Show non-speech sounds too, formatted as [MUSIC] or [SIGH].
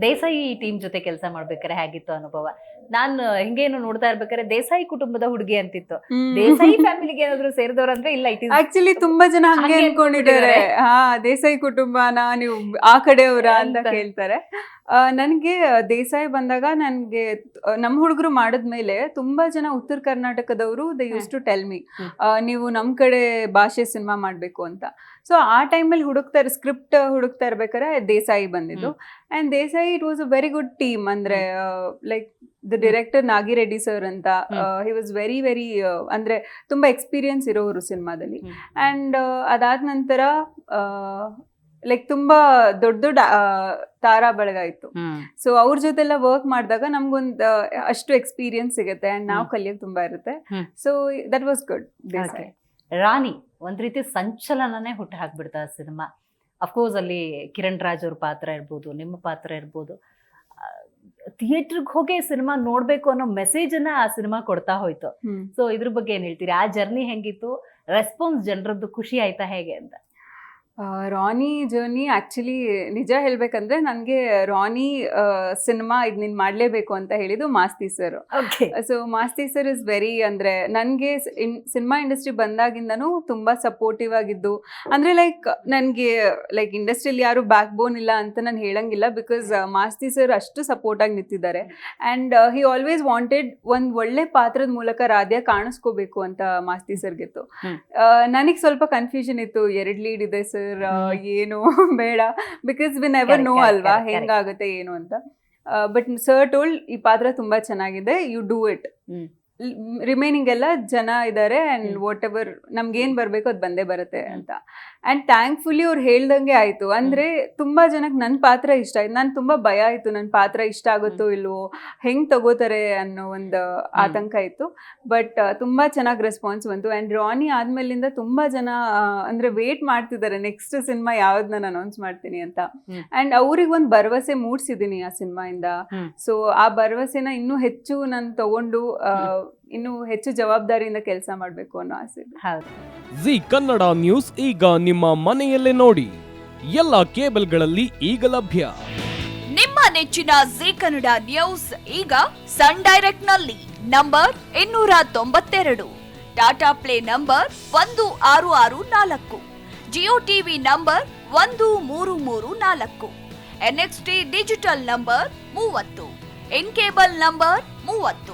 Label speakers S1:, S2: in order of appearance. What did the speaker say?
S1: ದೇಸಾಯಿ ಈ ಟೀಮ್ ಜೊತೆ ಕೆಲಸ ಮಾಡ್ಬೇಕಾರೆ ಹೇಗಿತ್ತು ಅನುಭವ? ನಾನು ಹೆಂಗೇನು ನೋಡ್ತಾ ಇರ್ಬೇಕಾದ್ರೆ ದೇಸಾಯಿ ಕುಟುಂಬದ ಹುಡುಗಿ ಅಂತಿತ್ತು. ದೇಸಾಯಿ ಫ್ಯಾಮಿಲಿಗೆ ಏನಾದ್ರು ಸೇರಿದವ್ರಂದ್ರೆ ಇಲ್ಲ ಇಟ್
S2: ಆಕ್ಚುಲಿ ತುಂಬಾ ಜನ ಹಂಗೆ ಅನ್ಕೊಂಡಿದ್ದಾರೆ. ಹಾ ದೇಸಾಯಿ ಕುಟುಂಬನ ನೀವು ಆ ಕಡೆಯವರ ಅಂತ
S1: ಅಂತ.
S2: ಕೇಳ್ತಾರೆ. ನನ್ಗೆ ದೇಸಾಯಿ ಬಂದಾಗ ನನ್ಗೆ ನಮ್ಮ ಹುಡುಗರು ಮಾಡಿದ್ಮೇಲೆ ತುಂಬಾ ಜನ ಉತ್ತರ ಕರ್ನಾಟಕದವರು they use to tell me. ನೀವು ನಮ್ ಕಡೆ ಭಾಷೆ ಸಿನಿಮಾ ಮಾಡ್ಬೇಕು ಅಂತ. ಸೊ ಆ ಟೈಮಲ್ಲಿ ಹುಡುಕ್ತಾರೆ ಸ್ಕ್ರಿಪ್ಟ್ ಹುಡುಕ್ತಾ ಇರ್ಬೇಕಾದ್ರೆ ದೇಸಾಯಿ ಬಂದಿದ್ದು. And Desai it was a very good team ಅಂದ್ರೆ like the director Nagireddy sir ಅಂತ ಹಿ ವಾಸ್ ವೆರಿ ವೆರಿ ಅಂದ್ರೆ ತುಂಬಾ ಎಕ್ಸ್ಪೀರಿಯನ್ಸ್ ಇರೋರು ಸಿನಿಮಾದಲ್ಲಿ. ಅಂಡ್ ಅದಾದ ನಂತರ ಲೈಕ್ ತುಂಬಾ ದೊಡ್ಡ ದೊಡ್ಡ ತಾರಾ ಬಳಗ ಇತ್ತು ಸೊ ಅವ್ರ ಜೊತೆಲ್ಲ ವರ್ಕ್ ಮಾಡಿದಾಗ ನಮ್ಗೊಂದು ಅಷ್ಟು ಎಕ್ಸ್ಪೀರಿಯನ್ಸ್ ಸಿಗುತ್ತೆ ಅಂಡ್ ನಾವು. ಕಲಿಯೋಕೆ ತುಂಬಾ ಇರುತ್ತೆ. ಸೊ ದಟ್ ವಾಸ್ ಗುಡ್
S1: ರಾಣಿ ಒಂದ್ ರೀತಿ ಸಂಚಲನನೇ ಹುಟ್ಟು ಹಾಕ್ಬಿಡ್ತಾ ಸಿನಿಮಾ. ಅಫ್ಕೋರ್ಸ್ ಅಲ್ಲಿ ಕಿರಣ್ ರಾಜ್ ಅವ್ರ ಪಾತ್ರ ಇರ್ಬೋದು ನಿಮ್ಮ ಪಾತ್ರ ಇರ್ಬೋದು. ಥಿಯೇಟರ್ಗೆ ಹೋಗಿ ಸಿನಿಮಾ ನೋಡ್ಬೇಕು ಅನ್ನೋ ಮೆಸೇಜ್ ಅನ್ನ ಆ ಸಿನಿಮಾ ಕೊಡ್ತಾ ಹೋಯ್ತು. ಸೊ ಇದ್ರ ಬಗ್ಗೆ ಏನ್ ಹೇಳ್ತೀರಿ? ಆ ಜರ್ನಿ ಹೆಂಗಿತ್ತು? ರೆಸ್ಪಾನ್ಸ್ ಜನರದ್ದು ಖುಷಿ ಆಯ್ತಾ ಹೇಗೆ ಅಂತ?
S2: ರಾನಿ ಜರ್ನಿ ಆಕ್ಚುಲಿ ನಿಜ ಹೇಳ್ಬೇಕಂದ್ರೆ ನನಗೆ ರಾನಿ ಸಿನಿಮಾ ಇದು ನೀನು ಮಾಡಲೇಬೇಕು ಅಂತ ಹೇಳಿದ್ದು Masti sir.
S1: Okay
S2: so Masti sir is very ಅಂದರೆ ನನಗೆ ಸಿನಿಮಾ ಇಂಡಸ್ಟ್ರಿ ಬಂದಾಗಿಂದನೂ ತುಂಬ ಸಪೋರ್ಟಿವ್ ಆಗಿದ್ದು. ಅಂದರೆ ಲೈಕ್ ನನಗೆ ಲೈಕ್ ಇಂಡಸ್ಟ್ರಿಯಲ್ಲಿ ಯಾರು ಬ್ಯಾಕ್ ಬೋನ್ ಇಲ್ಲ ಅಂತ ನಾನು ಹೇಳಂಗಿಲ್ಲ ಬಿಕಾಸ್ ಮಾಸ್ತಿ ಸರ್ ಅಷ್ಟು ಸಪೋರ್ಟ್ ಆಗಿ ನಿಂತಿದ್ದಾರೆ. ಆ್ಯಂಡ್ ಹಿ ಆಲ್ವೇಸ್ ವಾಂಟೆಡ್ ಒಂದು ಒಳ್ಳೆ ಪಾತ್ರದ ಮೂಲಕ ರಾಧ್ಯ ಕಾಣಿಸ್ಕೋಬೇಕು ಅಂತ ಮಾಸ್ತಿ ಸರ್ಗಿತ್ತು. ನನಗೆ ಸ್ವಲ್ಪ ಕನ್ಫ್ಯೂಷನ್ ಇತ್ತು ಎರಡು ಲೀಡ್ ಇದೆ ಸರ್
S1: ಹ್ಮ್.
S2: ಏನು [LAUGHS] ಬೇಡ. ಬಿಕಾಸ್ ವಿ ನೆವರ್ ನೋ ಅಲ್ವಾ ಹೆಂಗಾಗುತ್ತೆ ಏನು ಅಂತ. ಬಟ್ ಸರ್ ಟೋಲ್ಡ್ ಈ ಪಾತ್ರ ತುಂಬಾ ಚೆನ್ನಾಗಿದೆ. You do it. ರಿಮೈನಿಂಗ್ ಎಲ್ಲ ಜನ ಇದ್ದಾರೆ ಅಂಡ್ ವಾಟ್ ಎವರ್ ನಮ್ಗೆ ಬರಬೇಕು ಅದು ಬಂದೇ ಬರುತ್ತೆ ಅಂತ. ಅಂಡ್ ಥ್ಯಾಂಕ್ಫುಲಿ ಅವ್ರು ಹೇಳ್ದಂಗೆ ಆಯ್ತು. ಅಂದ್ರೆ ತುಂಬಾ ಜನಕ್ಕೆ ನನ್ನ ಪಾತ್ರ ಇಷ್ಟ ಆಯ್ತು. ನಾನು ತುಂಬಾ ಭಯ ಆಯಿತು. ನನ್ನ ಪಾತ್ರ ಇಷ್ಟ ಆಗುತ್ತೋ ಇಲ್ವೋ ಹೆಂಗೆ ತಗೋತಾರೆ ಅನ್ನೋ ಒಂದು ಆತಂಕ ಇತ್ತು. ಬಟ್ ತುಂಬಾ ಚೆನ್ನಾಗಿ ರೆಸ್ಪಾನ್ಸ್ ಬಂತು. ಅಂಡ್ ರಾನಿ ಆದ್ಮೇಲಿಂದ ತುಂಬಾ ಜನ ಅಂದರೆ ವೇಟ್ ಮಾಡ್ತಿದ್ದಾರೆ ನೆಕ್ಸ್ಟ್ ಸಿನಿಮಾ ಯಾವ್ದು ನಾನು ಅನೌನ್ಸ್ ಮಾಡ್ತೀನಿ ಅಂತ.
S1: ಆ್ಯಂಡ್
S2: ಅಂಡ್ ಅವ್ರಿಗೆ ಒಂದು ಭರವಸೆ ಮೂಡಿಸಿದ್ದೀನಿ ಆ ಸಿನಿಮಾಯಿಂದ. ಸೊ ಆ ಭರವಸೆನ ಇನ್ನೂ ಹೆಚ್ಚು ನಾನು ತಗೊಂಡು ಇನ್ನೂ ಹೆಚ್ಚು ಜವಾಬ್ದಾರಿಯಿಂದ ಕೆಲಸ ಮಾಡಬೇಕು ಅನ್ನೋ ಆಸೆ ಇದೆ.
S1: ಹೌದು.
S3: ಜಿ ಕನ್ನಡ ನ್ಯೂಸ್ ಈಗ ನಿಮ್ಮ ಮನೆಯಲ್ಲೇ ನೋಡಿ. ಎಲ್ಲ ಕೇಬಲ್ಗಳಲ್ಲಿ ಈಗ ಲಭ್ಯ.
S4: ನಿಮ್ಮ ನೆಚ್ಚಿನ ಜಿ ಕನ್ನಡ ನ್ಯೂಸ್ ಈಗ ಸನ್ ಡೈರೆಕ್ಟ್ನಲ್ಲಿ ನಂಬರ್ ಇನ್ನೂರ ತೊಂಬತ್ತೆರಡು. ಟಾಟಾ ಪ್ಲೇ ನಂಬರ್ ಒಂದು ಆರು ಆರು ನಾಲ್ಕು. ಜಿಯೋ ಟಿವಿ ನಂಬರ್ ಒಂದು ಮೂರು ಮೂರು ನಾಲ್ಕು. ಎನ್ಎಕ್ಸ್ಟಿ ಡಿಜಿಟಲ್ ನಂಬರ್ ಮೂವತ್ತು. ಇನ್ ಕೇಬಲ್ ನಂಬರ್ ಮೂವತ್ತು.